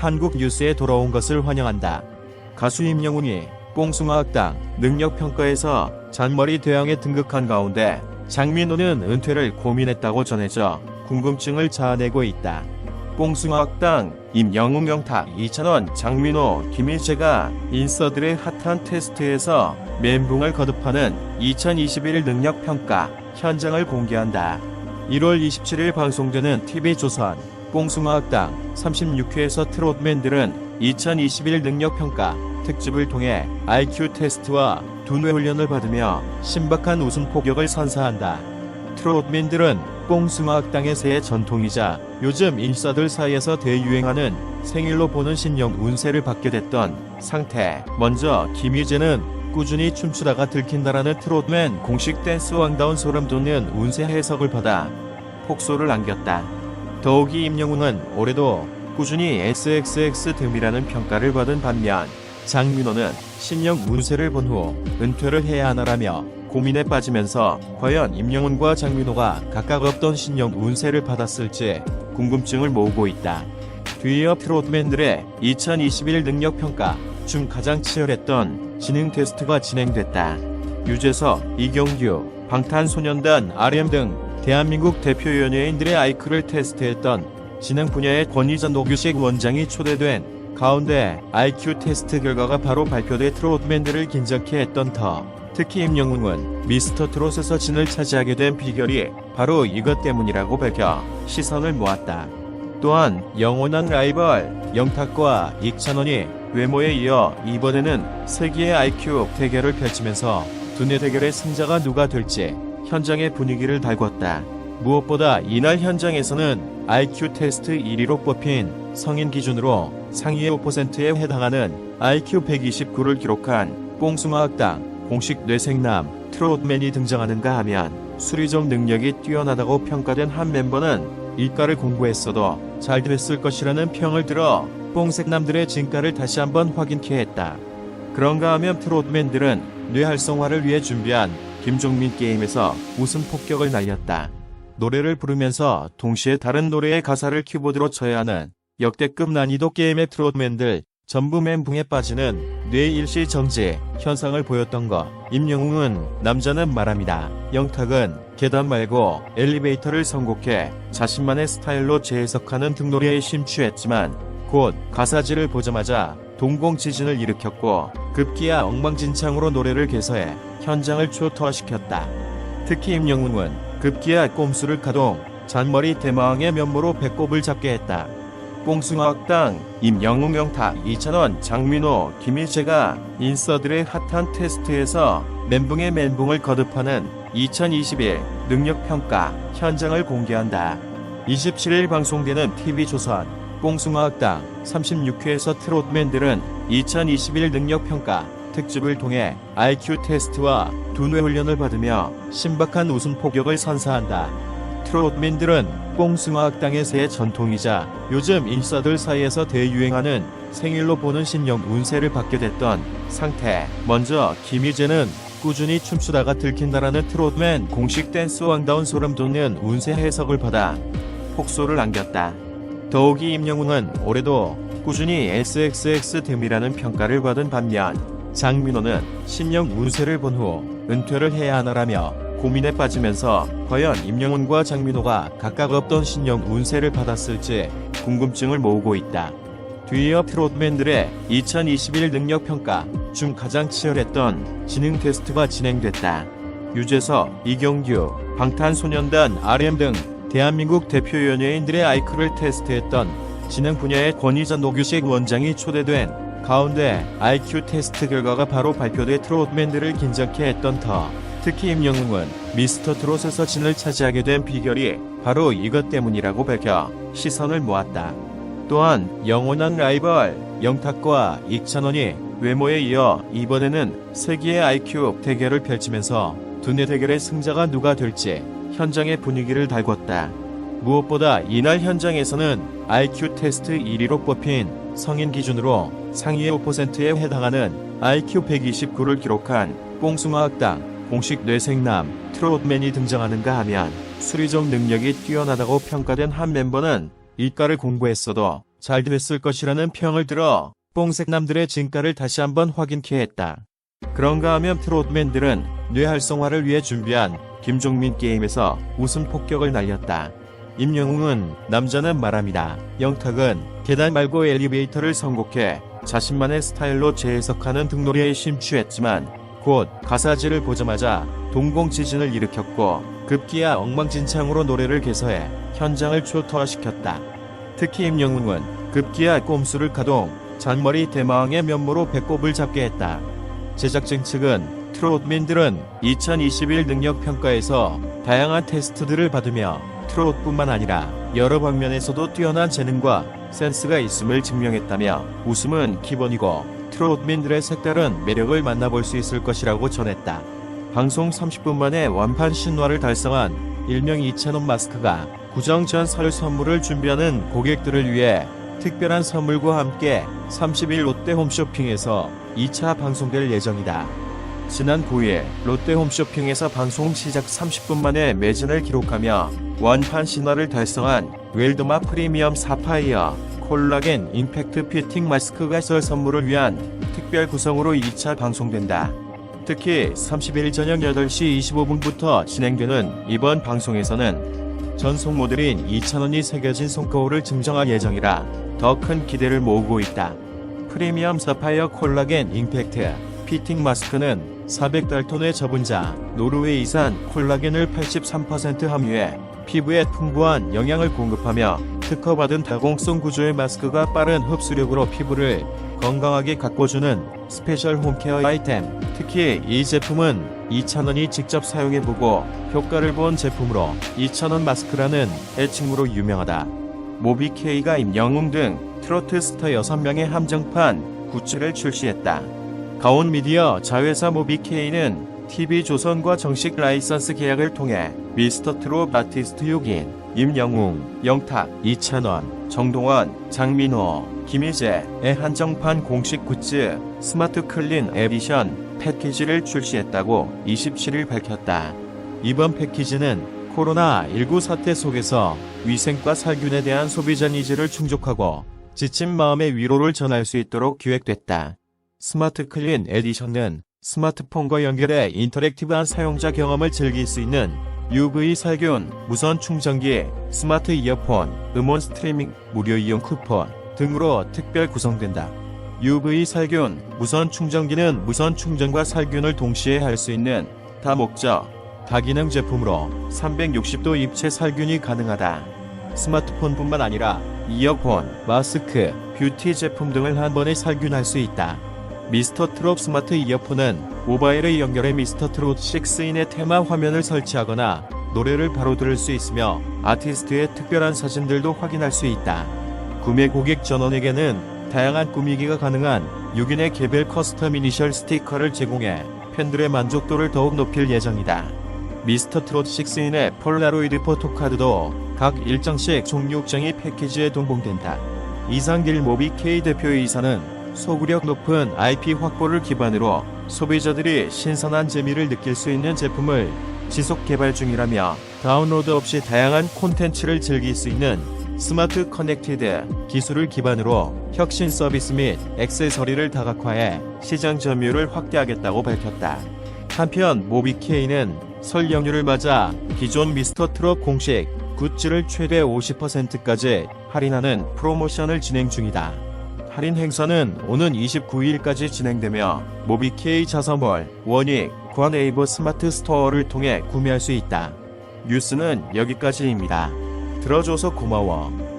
한국 뉴스에 돌아온 것을 환영한다. 가수 임영웅이 뽕숭아학당 능력평가에서 잔머리 대왕에 등극한 가운데 장민호는 은퇴를 고민했다고 전해져 궁금증을 자아내고 있다. 뽕숭아학당 임영웅 영탁 2,000원 장민호 김일재가 인서들의 핫한 테스트에서 멘붕을 거듭하는 2021 능력평가 현장을 공개한다. 1월 27일 방송되는 TV조선 뽕숭아학당 36회에서 트롯맨들은 2021 능력평가 특집을 통해 IQ 테스트와 두뇌 훈련을 받으며 신박한 웃음 폭격을 선사한다. 트롯맨들은 뽕숭아학당의 새해 전통이자 요즘 인싸들 사이에서 대유행하는 생일로 보는 신령 운세를 받게 됐던 상태. 먼저 김희재는 꾸준히 춤추다가 들킨다라는 트롯맨 공식 댄스 왕다운 소름 돋는 운세 해석을 받아 폭소를 남겼다. 더욱이 임영웅은 올해도 꾸준히 SXX 듬이라는 평가를 받은 반면 장민호는 신령 운세를 본 후 은퇴를 해야 하나라며 고민에 빠지면서 과연 임영웅과 장민호가 각각 어떤 신령 운세를 받았을지 궁금증을 모으고 있다. 뒤이어 트롯맨들의 2021 능력평가 중 가장 치열했던 지능 테스트가 진행됐다. 유재석, 이경규, 방탄소년단, RM 등 대한민국 대표 연예인들의 아이큐를 테스트했던 지능 분야의 권위자 노규식 원장이 초대된 가운데 IQ 테스트 결과가 바로 발표돼 트롯맨들을 긴장케 했던 터. 특히 임영웅은 미스터 트롯에서 진을 차지하게 된 비결이 바로 이것 때문이라고 밝혀 시선을 모았다. 또한 영원한 라이벌 영탁과 익찬원이 외모에 이어 이번에는 세기의 IQ 대결을 펼치면서 두뇌 대결의 승자가 누가 될지 현장의 분위기를 달궜다. 무엇보다 이날 현장에서는 IQ 테스트 1위로 뽑힌 성인 기준으로 상위의 5%에 해당하는 IQ 129를 기록한 뽕숭아 학당 공식 뇌생남 트롯맨이 등장하는가 하면 수리적 능력이 뛰어나다고 평가된 한 멤버는 일가를 공부했어도 잘 됐을 것이라는 평을 들어 뽕색남들의 진가를 다시 한번 확인케 했다. 그런가 하면 트롯맨들은 뇌 활성화를 위해 준비한 김종민 게임에서 웃음 폭격을 날렸다. 노래를 부르면서 동시에 다른 노래의 가사를 키보드로 쳐야 하는 역대급 난이도 게임의 트롯맨들 전부 멘붕에 빠지는 뇌 일시 정지 현상을 보였던 것. 임영웅은 남자는 말합니다. 영탁은 계단 말고 엘리베이터를 선곡해 자신만의 스타일로 재해석하는 등노래에 심취했지만 곧 가사지를 보자마자 동공 지진을 일으켰고 급기야 엉망진창으로 노래를 개서해 현장을 초토화시켰다. 특히 임영웅은 급기야 꼼수를 가동, 잔머리 대마왕의 면모로 배꼽을 잡게 했다. 뽕숭아학당, 임영웅 영탁, 이찬원, 장민호, 김일재가 인서들의 핫한 테스트에서 멘붕의 멘붕을 거듭하는 2021 능력평가 현장을 공개한다. 27일 방송되는 TV조선 뽕숭아학당 36회에서 트롯맨들은 2021 능력평가 특집을 통해 IQ 테스트와 두뇌 훈련을 받으며 신박한 웃음 폭격을 선사한다. 트롯맨들은 뽕숭아학당의 새 전통이자 요즘 인싸들 사이에서 대유행하는 생일로 보는 신령 운세를 받게 됐던 상태. 먼저 김희재는 꾸준히 춤추다가 들킨다라는 트롯맨 공식 댄스 왕다운 소름 돋는 운세 해석을 받아 폭소를 남겼다. 더욱이 임영웅은 올해도 꾸준히 SXX 듬이라는 평가를 받은 반면 장민호는 신령 운세를 본 후 은퇴를 해야 하나라며 고민에 빠지면서 과연 임영웅과 장민호가 각각 어떤 신령 운세를 받았을지 궁금증을 모으고 있다. 뒤이어 트롯맨들의 2021 능력평가 중 가장 치열했던 지능 테스트가 진행됐다. 유재석, 이경규, 방탄소년단 RM 등 대한민국 대표 연예인들의 아이큐를 테스트했던 지능 분야의 권위자 노규식 원장이 초대된 가운데 IQ 테스트 결과가 바로 발표돼 트롯맨들을 긴장케 했던 터. 특히 임영웅은 미스터 트롯에서 진을 차지하게 된 비결이 바로 이것 때문이라고 밝혀 시선을 모았다. 또한 영원한 라이벌 영탁과 익찬원이 외모에 이어 이번에는 세기의 IQ 대결을 펼치면서 두뇌 대결의 승자가 누가 될지 현장의 분위기를 달궜다. 무엇보다 이날 현장에서는 IQ 테스트 1위로 뽑힌 성인 기준으로 상위의 5%에 해당하는 IQ 129를 기록한 뽕숭아 학당 공식 뇌생남 트롯맨이 등장하는가 하면 수리적 능력이 뛰어나다고 평가된 한 멤버는 일가를 공부했어도 잘 됐을 것이라는 평을 들어 뽕색남들의 진가를 다시 한번 확인케 했다. 그런가 하면 트롯맨들은 뇌 활성화를 위해 준비한 김종민 게임에서 웃음 폭격을 날렸다. 임영웅은 남자는 말합니다. 영탁은 계단 말고 엘리베이터를 선곡해 자신만의 스타일로 재해석하는 등놀이에 심취했지만 곧 가사지를 보자마자 동공지진을 일으켰고 급기야 엉망진창으로 노래를 개서해 현장을 초토화시켰다. 특히 임영웅은 급기야 꼼수를 가동, 잔머리 대마왕의 면모로 배꼽을 잡게 했다. 제작진 측은 트롯민들은 2021 능력평가에서 다양한 테스트들을 받으며 트롯뿐만 아니라 여러 방면에서도 뛰어난 재능과 센스가 있음을 증명했다며 웃음은 기본이고 트롯민들의 색다른 매력을 만나볼 수 있을 것이라고 전했다. 방송 30분 만에 완판 신화를 달성한 일명 2,000원 마스크가 구정 전 설 선물을 준비하는 고객들을 위해 특별한 선물과 함께 30일 롯데 홈쇼핑에서 2차 방송될 예정이다. 지난 9일 롯데 홈쇼핑에서 방송 시작 30분 만에 매진을 기록하며 완판 신화를 달성한 웰드마 프리미엄 사파이어 콜라겐 임팩트 피팅 마스크가 설 선물을 위한 특별 구성으로 2차 방송된다. 특히 30일 저녁 8시 25분부터 진행되는 이번 방송에서는 전속 모델인 2,000원이 새겨진 손거울을 증정할 예정이라 더 큰 기대를 모으고 있다. 프리미엄 사파이어 콜라겐 임팩트 피팅 마스크는 400달톤의 저분자 노르웨이산 콜라겐을 83% 함유해 피부에 풍부한 영양을 공급하며 특허받은 다공성 구조의 마스크가 빠른 흡수력으로 피부를 건강하게 가꿔주는 스페셜 홈케어 아이템. 특히 이 제품은 2,000원이 직접 사용해보고 효과를 본 제품으로 2,000원 마스크라는 애칭으로 유명하다. 모비케이가 임영웅 등 트로트 스타 6명의 함정판 굿즈를 출시했다. 가온 미디어 자회사 모비케이는 TV조선과 정식 라이선스 계약을 통해 미스터 트롯 아티스트 6인 임영웅, 영탁, 이찬원, 정동원, 장민호, 김희재의 한정판 공식 굿즈 스마트 클린 에디션 패키지를 출시했다고 27일 밝혔다. 이번 패키지는 코로나19 사태 속에서 위생과 살균에 대한 소비자 니즈를 충족하고 지친 마음의 위로를 전할 수 있도록 기획됐다. 스마트 클린 에디션은 스마트폰과 연결해 인터랙티브한 사용자 경험을 즐길 수 있는 UV 살균, 무선 충전기, 스마트 이어폰, 음원 스트리밍, 무료 이용 쿠폰 등으로 특별 구성된다. UV 살균, 무선 충전기는 무선 충전과 살균을 동시에 할 수 있는 다목적, 다기능 제품으로 360도 입체 살균이 가능하다. 스마트폰뿐만 아니라 이어폰, 마스크, 뷰티 제품 등을 한 번에 살균할 수 있다. 미스터 트롯 스마트 이어폰은 모바일에 연결해 미스터 트롯 6인의 테마 화면을 설치하거나 노래를 바로 들을 수 있으며 아티스트의 특별한 사진들도 확인할 수 있다. 구매 고객 전원에게는 다양한 꾸미기가 가능한 6인의 개별 커스텀 이니셜 스티커를 제공해 팬들의 만족도를 더욱 높일 예정이다. 미스터 트롯 6인의 폴라로이드 포토카드도 각 일정씩 종류장이 패키지에 동봉된다. 이상길 모비 K 대표이사는 소구력 높은 IP 확보를 기반으로 소비자들이 신선한 재미를 느낄 수 있는 제품을 지속 개발 중이라며 다운로드 없이 다양한 콘텐츠를 즐길 수 있는 스마트 커넥티드 기술을 기반으로 혁신 서비스 및 액세서리를 다각화해 시장 점유율을 확대하겠다고 밝혔다. 한편 모비케이는 설 연휴를 맞아 기존 미스터 트롯 공식 굿즈를 최대 50%까지 할인하는 프로모션을 진행 중이다. 할인 행사는 오는 29일까지 진행되며 모비케이 자서몰, 원익, 관에이버 스마트 스토어를 통해 구매할 수 있다. 뉴스는 여기까지입니다. 들어줘서 고마워.